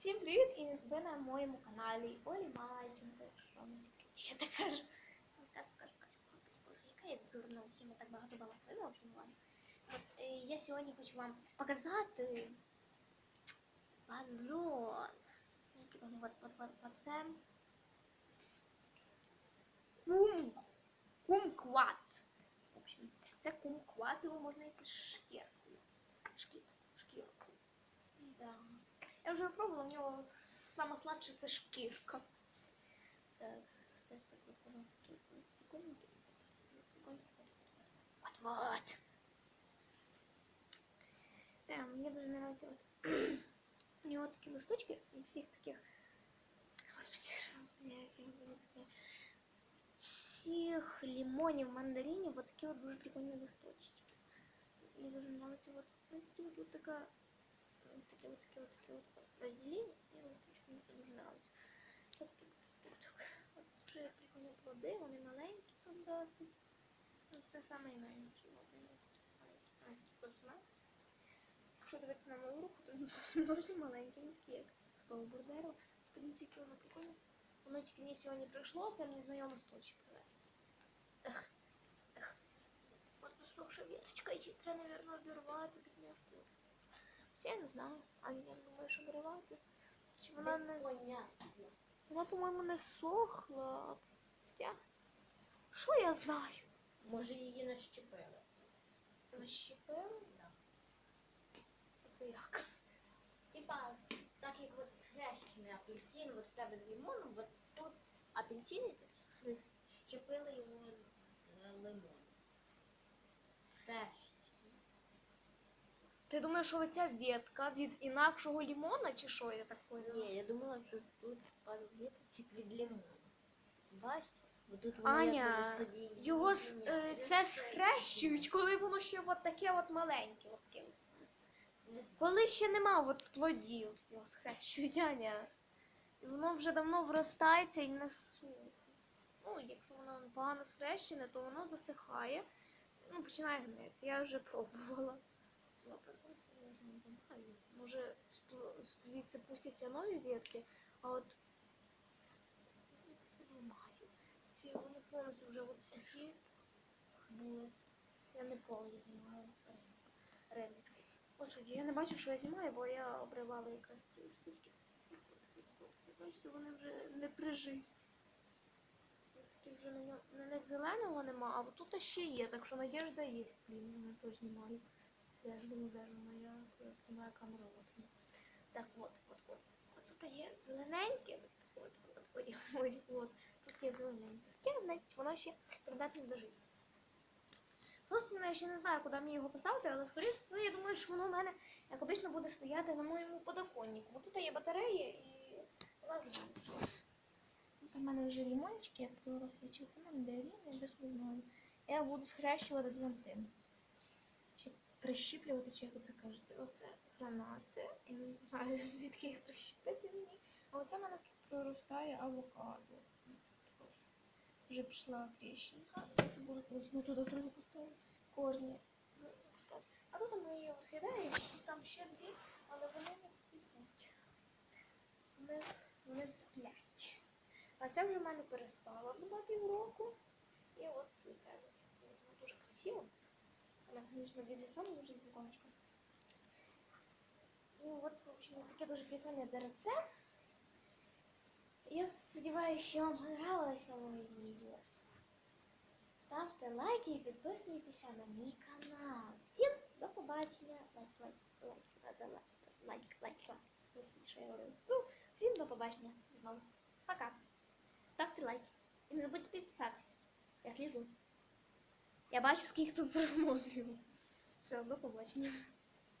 Всім привіт! І ви на моєму каналі Олі Малайченко. Що вам ще так кажу? Так, кажу, кажу, господи боже, яка я дурна, з чим я так багато балакаю. Ну, в общем, ладно. От, е, я сьогодні хочу вам показати вазон. Який вони, от, от, от, оце. Кум. Кумкват. В общем, це кумкват, його можна їсти з шкіркою. Шкір, шкірку. Да. Я вже пробувала, в нього саме сладше це шкірка. Так, так, так, от воно таке прикольненьке. Прикольненьке. Вот, вот. Да, мне дуже нравится вот. У него такие листочки и всех таких. Господи, господи, як я люблю таке. Всіх лимонів, мандаринів, вот такі от дуже прикольні листочки. Мені дуже нравится вот, знаєте, вот, вот така вот такие вот такие вот такие вот разделения. Мне листочки мені це дуже нравится. От так, так. От дуже прикольні плоди, вони маленькі тут досить. Це саме найменші вони такі маленькі. А, ті зовсім маленькі. Якщо дивитися на мою руку, то зовсім зовсім маленький, він такий як стовбур дерева. Подивіться, яке воно прикольне. Воно тільки мені сьогодні прийшло, це мені знайома з Польщі привезла. Ех, ех. От засохша веточка, її треба, мабуть, обірвати, бідняшку. Я не знаю. А я думаю, що обривати. Чи вона не... Вона, по-моєму, не сохла. Хоча, що я знаю? Може її нащепили? Нащепили? Да. Це як? Типа, так як от з хрещами апельсин, от в тебе з лимоном, от тут апельсини тут щепили йому е, лимон. Хрещ. Ти думаєш, що оця ветка від інакшого лімона, чи що я так поняла? Ні, я думала, що тут пару віточок від лимону. Бачите? Бо тут Аня, Його с- е, це схрещують, коли воно ще от таке от маленьке. От таке. от. Коли ще нема от плодів, його схрещують, Аня. І воно вже давно вростається і не сухне. Ну, якщо воно погано схрещене, то воно засихає, ну, починає гнити. Я вже пробувала. Може, звідси пустяться нові ветки, а от не знаю. Ці вони повністю вже от сухі були. Я не повністю знімаю релік. Господи, я не бачу, що я знімаю, бо я обривала якраз ті штучки. Бачите, вони вже не при житті. Вже на, них зеленого нема, а тут ще є, так що надіжда є. Блін, я теж знімаю. Я ж думаю, де ж вона, я моя камера от. вона. Так, от, от, от. От тут є зелененьке. От, от, ой, ой, от. Тут є зелененьке. Значить, воно ще придатне до життя. Собственно, я ще не знаю, куди мені його поставити, але скоріше всього, я думаю, що воно в мене, як обично, буде стояти на моєму подоконнику. Бо тут є батарея і вона. Тут у мене вже лімончики, я виросли, чи це мандарини, я десь не знаю. Я буду схрещувати з прищіплювати, чи як це кажете. Оце гранати. Я не знаю, звідки їх прищепити мені. А оце в мене тут проростає авокадо. Вже пішла тріщинка. Це колись ми туди трохи поставити. Кожні. ну. А тут мої орхідеї, там ще дві, але вони не цвітуть. Вони, вони сплять. А ця вже в мене переспала була півроку. І от цвіте. Дуже красиво. Вона, звісно, від лица не дуже з віконечком. Ну от, в общем, таке дуже прикольне деревце. Я сподіваюся, що вам понравилося моє відео. Ставте лайки і підписуйтеся на мій канал. Всім до побачення. Лайк, лайк, лайк, лайк, лайк, лайк, лайк. Що я говорю? Ну, всім до побачення знову. Пока. Ставте лайки. І не забудьте підписатися. Я сліжу. Я бачу, скільки тут просмотрів. Все, до побачення.